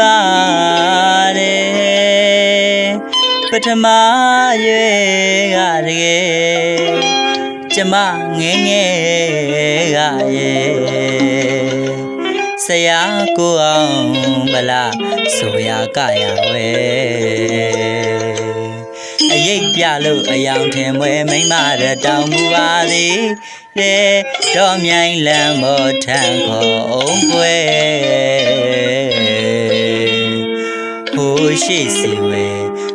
ပါတယ်ပထမရွယ်ကတကယ်ကျမငယ်ငယ်ကရဲ့ဆရာကိုအောင်ဗလားဆိုရကရဝဲအရေးပြလို့အယောင်ထင်မွဲမိမရတောင်မူပါသည်တဲ့တော်မြိုင်လမ်းမောထံခေါ်အောင်ပွဲ ရှိစီဝဲ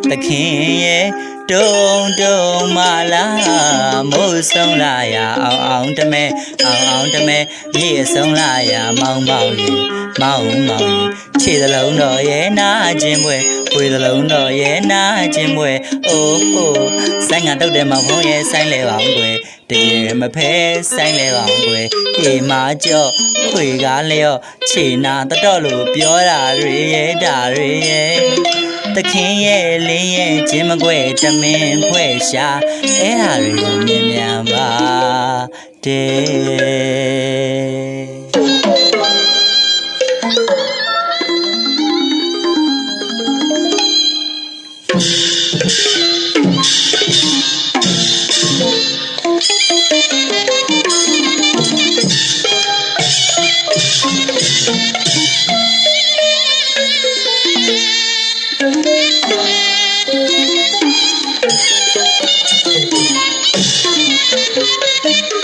သခင်ရဲ့တုံတုံမလာမိုးဆုံးလာရအောင်အောင်တမဲအောင်အောင်တမဲမြေဆုံးလာရမောင်းမောင်းရီမောင်းမောင်းရီခြေသလုံးတော်ရဲ့နာခြင်းပွဲပွေသလုံးတော်ရဲ့နာခြင်းပွဲအိုးဟိုဆိုင်ကတုတ်တယ်မောင်ဖုံးရဲ့ဆိုင်လေပါအောင်ကွယ် တကယ်မဖဲဆိုင်လေပါအောင်ကွယ်အေမာကြော့ခွေကားလျော့ခြေနာတတော့လို့ပြောတာတွေရဲ့ဒါတွေရဲ့တခင်ရဲ့လင်းရဲ့ခြင်းမကွဲတမင်ဖွဲ့ရှာအဲ့ဟာတွေကိုမြင်မြန်ပါတဲ့ လင်း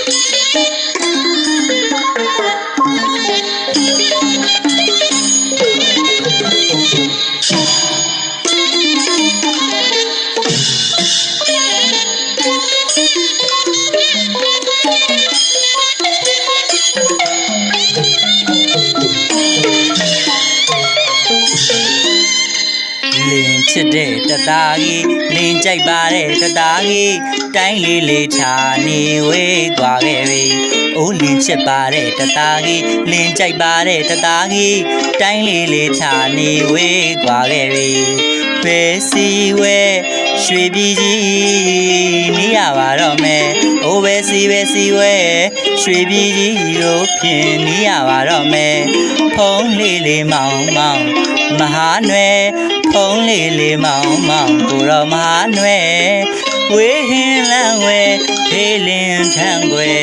ချစ်တဲ့တသားကြီးလင်းကြိုက်ပါတဲ့တသားကြီးတိုင်းလေးလေးချာနေဝေးသွားခဲ့ပြီအိုးလင်းချစ်ပါတဲ့တသားကြီးလင်းကြိုက်ပါတဲ့တသားကြီးတိုင်းလေးလေးချာနေဝေးသွားခဲ့ပြီ ဘယ်စီဝဲရွှေပြည်ကြီးနေရပါတော့မယ်အိုးဘယ်စီပဲစီဝဲရွှေပြည်ကြီးကိုဖြစ်နေရပါတော့မယ်ဖုံးလေးလေးမောင်မောင်မဟာနွယ်ဖုံးလေးလေးမောင်မောင်ကိုတော့မဟာနွယ် ဝေးဟင်းလန်းဝဲဖေးလင်းထန်းွယ်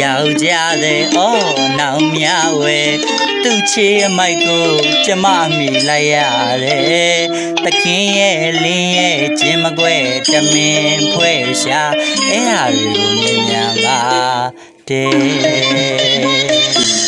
ယောက်ျားတဲ့အော်နောင်မြဝဲသူ့ချေအမိုက်ကိုကျမမိလိုက်ရတယ်တခင်ရဲ့လင်းရဲ့ခြင်းမကွဲတမင်ဖွဲ့ရှာအဲ့ဟာတွေကိုမြင်မြန်ပါတဲ့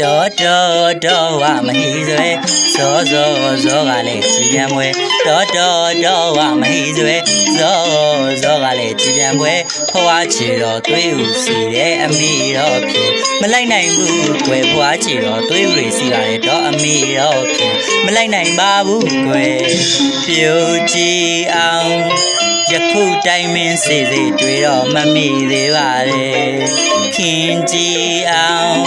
တော်တော်တော်ဝမဟီဆွဲဇောဇောဇောကလည်းကြည်ပြန်ပွဲတော်တော်တော်ဝမဟီဆွဲဇောဇောက လည်းကြည်ပြန်ပွဲဖွားချီတော်သွေးဥစီတဲ့အမိတော်ဖြစ်မလိုက်နိုင်ဘူးကွယ်ဖွားချီတော်သွေးဥစီပါတယ်တော့အမိတော်ဖြစ်မလိုက်နိုင်ပါဘူးကွယ်ပြိုကြည်အောင်ယခုတိုင်မင်းစေစေတွေ့တော့မမိသေးပါနဲ့ခင်ကြည်အောင်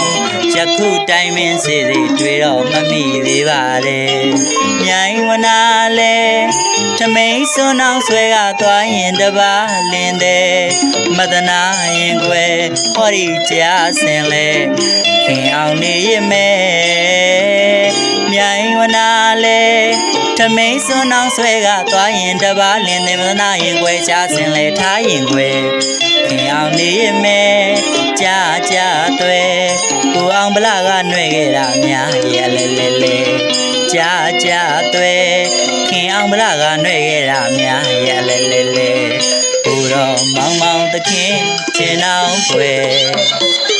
ယခုတိုင်မင်းစေစေတွေ့တော့မမိသေးပါနဲ့မြိုင်ဝနာလဲထ မိန်စွန်းအောင်ဆွဲကသွားရင်တပါလင်းတဲ့မဒနာရင်ွယ်ဟောဒီကြားစင်လဲခင်အောင်နေရမယ်မြိုင်ဝနာလဲထမိန်စွန်းအောင်ဆွဲကသွားရင်တပါလင်းတဲ့မဒနာရင်ွယ်ကြားစင်လဲထားရင်ွယ်ခင်အောင်နေရမယ်ကြားကြားသွဲကိုအောင်ဗလာကနှွဲခဲ့တာများရဲ့လဲလဲလဲကြားကြားသွဲ ခင်အောင်ဗလာကနှွဲခဲ့တာများရဲ့လဲလဲလဲကိုတော့မောင်မောင်သခင်ချင်အောင်ွယ်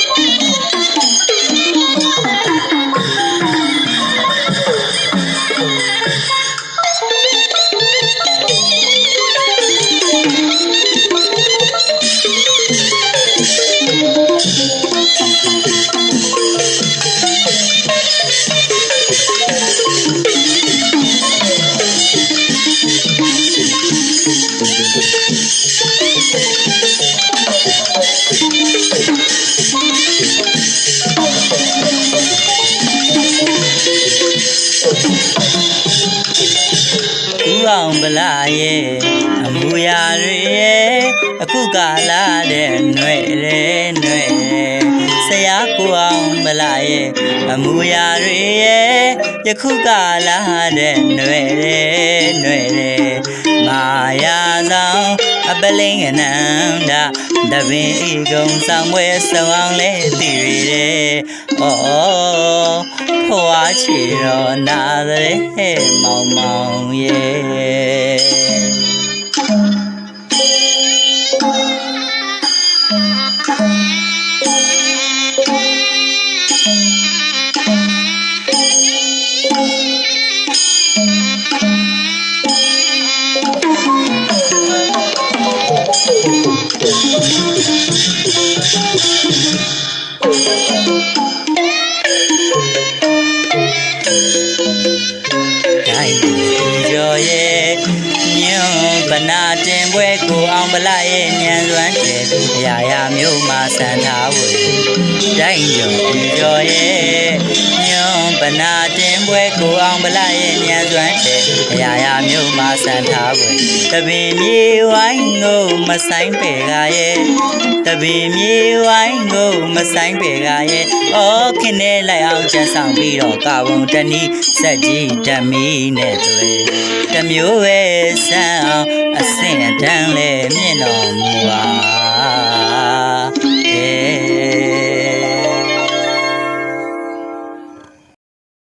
အောင်ဗလာရဲ့အမူအရာတွေရဲ့အခုကာလတဲ့ຫນွဲ့တယ်ຫນွဲ့တယ်ဆရာကိုအောင် ် ဗလာရဲ့အမူအရာတွေရဲ့ယခုကာလတဲ့ຫນွဲ့တယ်ຫນွဲ့တယ်မာယာဆောင်အပလင်းကနန္ဒတပင်ဤကုံဆောင်ပွဲဆောင်အောင်လဲတည်ရတဲ့ဩဖွာချီတော်နာတဲ့မောင်မောင်ရဲ့ တိုင်း ပြည်ကျော်ရဲ့ညွန်ဗနာတင်ပွဲကိုအောင်ဗလာရဲ့ညံစွမ်းကျဲအရာရာမျိုးမှာစံထားဝေတိုင်းကျော်ပြည်ကျော်ရဲ့ညွန်ဗနာတင်ပွဲကိုအောင်ဗလာရဲ့ညံစွမ်းကျဲအရာရာမျိုးမှာစံထားဝေတပင်မြေဝိုင်းကိုမဆိုင်ပေကရဲ့တပင်မြေဝိုင်းကိုမဆိုင်ပေကရဲ့အော်ခင်းနေလိုက်အောင်ကျန်ဆောင်ပြီးတော့ကာဝုံတနီးစက်ကြီးဓမီနဲ့တွေ့ တမျိုးပဲဆန်းအောင်အဆင့်အတန်းလဲမြင့်တော်မူပါ